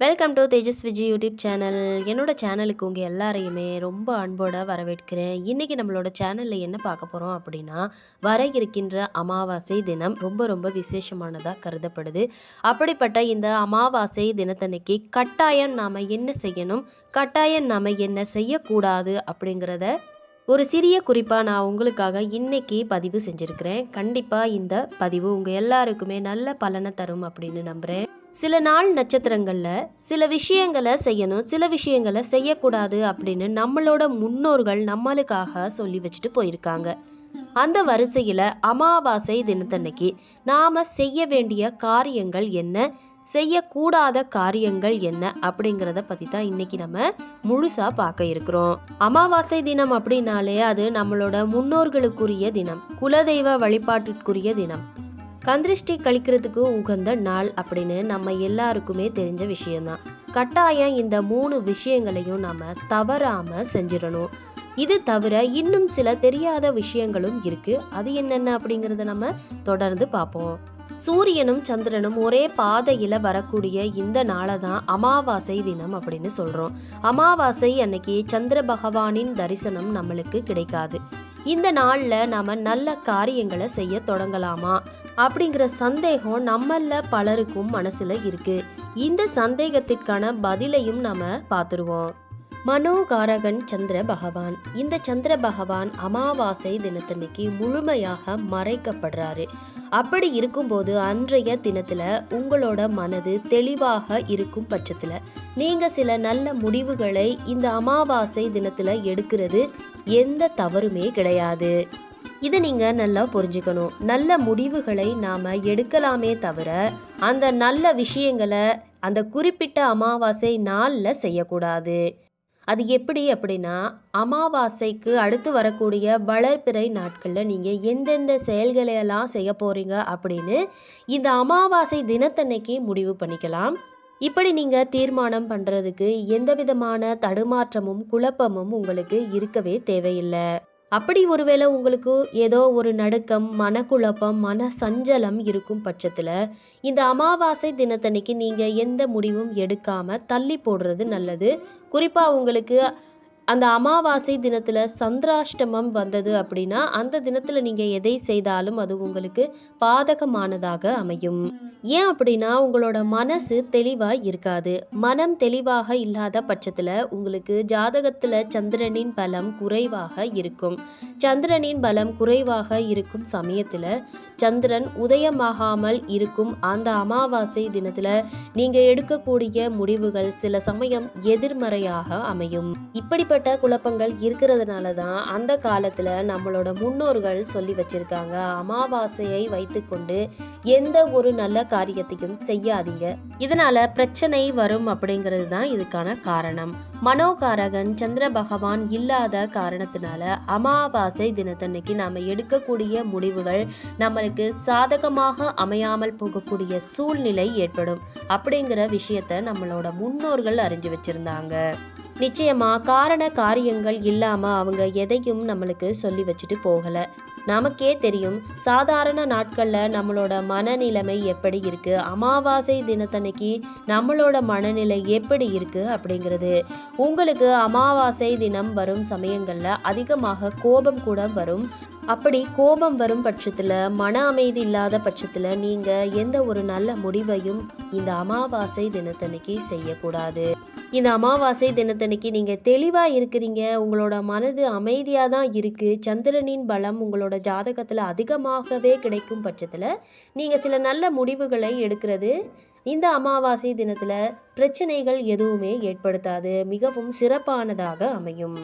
Welcome to Tejas Vijay YouTube channel என்னோட சேனலுக்கு உங்கள் எல்லாரையுமே ரொம்ப அன்போடு வரவேற்கிறேன். இன்றைக்கி நம்மளோட சேனலில் என்ன பார்க்க போகிறோம் அப்படின்னா வர இருக்கின்ற அமாவாசை தினம் ரொம்ப ரொம்ப விசேஷமானதாக கருதப்படுது. அப்படிப்பட்ட இந்த அமாவாசை தினத்தன்னைக்கு கட்டாயம் நாம் என்ன செய்யணும் கட்டாயம் நாம் என்ன செய்யக்கூடாது அப்படிங்கிறத ஒரு சிறிய குறிப்பாக நான் உங்களுக்காக இன்னைக்கு பதிவு செஞ்சுருக்கிறேன். கண்டிப்பாக இந்த பதிவு உங்கள் எல்லாருக்குமே நல்ல பலனை தரும் அப்படின்னு நம்புகிறேன் சில நாள் நட்சத்திரங்களில் சில விஷயங்களை செய்யணும் சில விஷயங்களை செய்யக்கூடாது அப்படின்னு நம்மளோட முன்னோர்கள் நம்மளுக்காக சொல்லி வச்சுட்டு போயிருக்காங்க. அந்த வரிசையில் அமாவாசை தினத்தன்னைக்கு நாம் செய்ய வேண்டிய காரியங்கள் என்ன செய்யக்கூடாத காரியங்கள் என்ன அப்படிங்கிறத பற்றி தான் இன்னைக்கு நம்ம முழுசாக பார்க்க இருக்கிறோம். அமாவாசை தினம் அப்படின்னாலே அது நம்மளோட முன்னோர்களுக்குரிய தினம் குலதெய்வ வழிபாட்டிற்குரிய தினம். கந்திருஷ்டி கழிக்கிறதுக்கு உகந்த நாள் அப்படின்னு நம்ம எல்லாருக்குமே தெரிஞ்ச விஷயம்தான். கட்டாயம் இந்த மூணு விஷயங்களையும் நம்ம தவறாம செஞ்சிடணும். இது தவிர இன்னும் சில தெரியாத விஷயங்களும் இருக்கு. அது என்னென்ன அப்படிங்கிறத நம்ம தொடர்ந்து பார்ப்போம். சூரியனும் சந்திரனும் ஒரே பாதையில் வரக்கூடிய இந்த நாளை தான் அமாவாசை தினம் அப்படின்னு சொல்கிறோம் அமாவாசை அன்னைக்கு சந்திர பகவானின் தரிசனம் நம்மளுக்கு கிடைக்காது. இந்த நாளில் நாம் நல்ல காரியங்களை செய்ய தொடங்கலாமா? அப்படிங்கிற சந்தேகம் நம்மள பலருக்கும் மனசில் இருக்குது இந்த சந்தேகத்திற்கான பதிலையும் நம்ம பார்த்துருவோம். மனோகாரகன் சந்திர பகவான் இந்த சந்திர பகவான் அமாவாசை தினத்தன்னைக்கு முழுமையாக மறைக்கப்படுறாரு. அப்படி இருக்கும்போது அன்றைய தினத்தில் உங்களோட மனது தெளிவாக இருக்கும் பட்சத்தில் நீங்கள் சில நல்ல முடிவுகளை இந்த அமாவாசை தினத்தில் எடுக்கிறது எந்த தவறுமே கிடையாது. இதை நீங்கள் நல்லா புரிஞ்சுக்கணும். நல்ல முடிவுகளை நாம் எடுக்கலாமே தவிர அந்த நல்ல விஷயங்களை அந்த குறிப்பிட்ட அமாவாசை நாளில் செய்யக்கூடாது. அது எப்படி அப்படின்னா அமாவாசைக்கு அடுத்து வரக்கூடிய வளர்பிறை நாட்களில் நீங்கள் எந்தெந்த செயல்களையெல்லாம் செய்ய போகிறீங்க அப்படின்னு இந்த அமாவாசை தினத்தன்னைக்கு முடிவு பண்ணிக்கலாம். இப்படி நீங்கள் தீர்மானம் பண்ணுறதுக்கு எந்த விதமான தடுமாற்றமும் குழப்பமும் உங்களுக்கு இருக்கவே தேவையில்லை. அப்படி ஒருவேளை உங்களுக்கு ஏதோ ஒரு நடுக்கம் மனக்குழப்பம் மன சஞ்சலம் இருக்கும் பட்சத்தில் இந்த அமாவாசை தினத்தன்னைக்கு நீங்கள் எந்த முடிவும் எடுக்காமல் தள்ளி போடுறது நல்லது. குறிப்பாக உங்களுக்கு அந்த அமாவாசை தினத்தில் சந்திராஷ்டமம் வந்தது அப்படின்னா அந்த தினத்தில் நீங்கள் எதை செய்தாலும் அது உங்களுக்கு பாதகமானதாக அமையும். ஏன் அப்படின்னா உங்களோட மனசு தெளிவாக இருக்காது. மனம் தெளிவாக இல்லாத பட்சத்தில் உங்களுக்கு ஜாதகத்தில் சந்திரனின் பலம் குறைவாக இருக்கும். சந்திரனின் பலம் குறைவாக இருக்கும் சமயத்தில் சந்திரன் உதயமாகாமல் இருக்கும். அந்த அமாவாசை தினத்தில் நீங்கள் எடுக்கக்கூடிய முடிவுகள் சில சமயம் எதிர்மறையாக அமையும். இப்படிப்பட்ட குழப்பங்கள் இருக்கிறதுனால தான் அந்த காலத்தில் நம்மளோட முன்னோர்கள் சொல்லி வச்சிருக்காங்க. அமாவாசையை வைத்துக்கொண்டு எந்த ஒரு நல்ல காரியத்தையும் செய்யாதீங்க. இதனால பிரச்சனை வரும் அப்படிங்கிறது தான் இதுக்கான காரணம். மனோகாரகன் சந்திர பகவான் இல்லாத காரணத்தினால அமாவாசை தினத்தன்னைக்கு நாம் எடுக்கக்கூடிய முடிவுகள் நம்மளுக்கு சாதகமாக அமையாமல் போகக்கூடிய சூழ்நிலை ஏற்படும் அப்படிங்கிற விஷயத்த நம்மளோட முன்னோர்கள் அறிஞ்சு வச்சிருந்தாங்க. நிச்சயமாக காரண காரியங்கள் இல்லாமல் அவங்க எதையும் நம்மளுக்கு சொல்லி வச்சுட்டு போகலை. நமக்கே தெரியும் சாதாரண நாட்களில் நம்மளோட மனநிலைமை எப்படி இருக்குது அமாவாசை தினத்தன்னைக்கு நம்மளோட மனநிலை எப்படி இருக்குது அப்படிங்கிறது. உங்களுக்கு அமாவாசை தினம் வரும் சமயங்களில் அதிகமாக கோபம் கூட வரும். அப்படி கோபம் வரும் பட்சத்தில் மன அமைதி இல்லாத பட்சத்தில் நீங்கள் எந்த ஒரு நல்ல முடிவையும் இந்த அமாவாசை தினத்தன்னைக்கு செய்யக்கூடாது. இந்த அமாவாசை தினத்தன்னைக்கு நீங்கள் தெளிவாக இருக்கிறீங்க. உங்களோட மனது அமைதியாக தான் இருக்குது சந்திரனின் பலம் உங்களோட ஜாதகத்தில் அதிகமாகவே கிடைக்கும் பட்சத்தில் நீங்கள் சில நல்ல முடிவுகளை எடுக்கிறது. இந்த அமாவாசை தினத்தில் பிரச்சனைகள் எதுவுமே ஏற்படுத்தாது. மிகவும் சிறப்பானதாக அமையும்.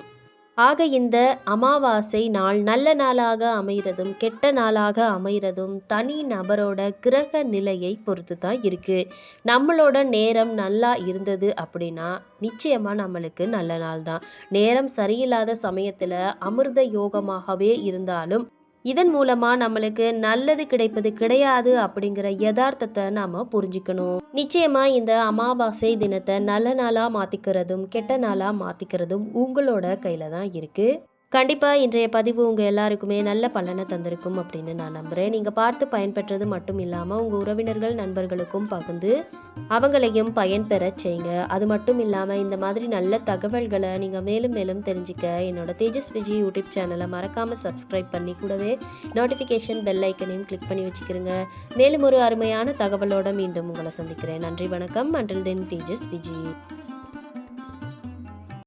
ஆக இந்த அமாவாசை நாள் நல்ல நாளாக அமைகிறதும் கெட்ட நாளாக அமைகிறதும் தனி நபரோட கிரக நிலையை பொறுத்து தான் இருக்குது நம்மளோட நேரம் நல்லா இருந்தது அப்படின்னா நிச்சயமாக நம்மளுக்கு நல்ல நாள் தான். நேரம் சரியில்லாத சமயத்தில் அமிர்த யோகமாகவே இருந்தாலும் இதன் மூலமாக நம்மளுக்கு நல்லது கிடைப்பது கிடையாது அப்படிங்கிற யதார்த்தத்தை நாம் புரிஞ்சுக்கணும். நிச்சயமாக இந்த அமாவாசை தினத்தை நல்ல நாளாக மாற்றிக்கிறதும் கெட்ட நாளாக மாற்றிக்கிறதும் உங்களோட கையில் தான் இருக்குது கண்டிப்பாக இன்றைய பதிவு உங்கள் எல்லாருக்குமே நல்ல பலனை தந்திருக்கும் அப்படின்னு நான் நம்புகிறேன் நீங்கள் பார்த்து பயன்பெற்றது மட்டும் இல்லாமல் உங்கள் உறவினர்கள் நண்பர்களுக்கும் பகிர்ந்து அவங்களையும் பயன்பெற செய்யுங்க. அது மட்டும் இல்லாமல் இந்த மாதிரி நல்ல தகவல்களை நீங்கள் மேலும் மேலும் தெரிஞ்சுக்க என்னோட தேஜஸ் விஜி யூடியூப் சேனலை மறக்காமல் சப்ஸ்கிரைப் பண்ணி கூடவே நோட்டிஃபிகேஷன் பெல் ஐக்கனையும் கிளிக் பண்ணி வச்சுக்கிறேங்க மேலும் ஒரு அருமையான தகவலோடு மீண்டும் உங்களை சந்திக்கிறேன். நன்றி வணக்கம். அன்றில் தென் தேஜஸ் விஜி.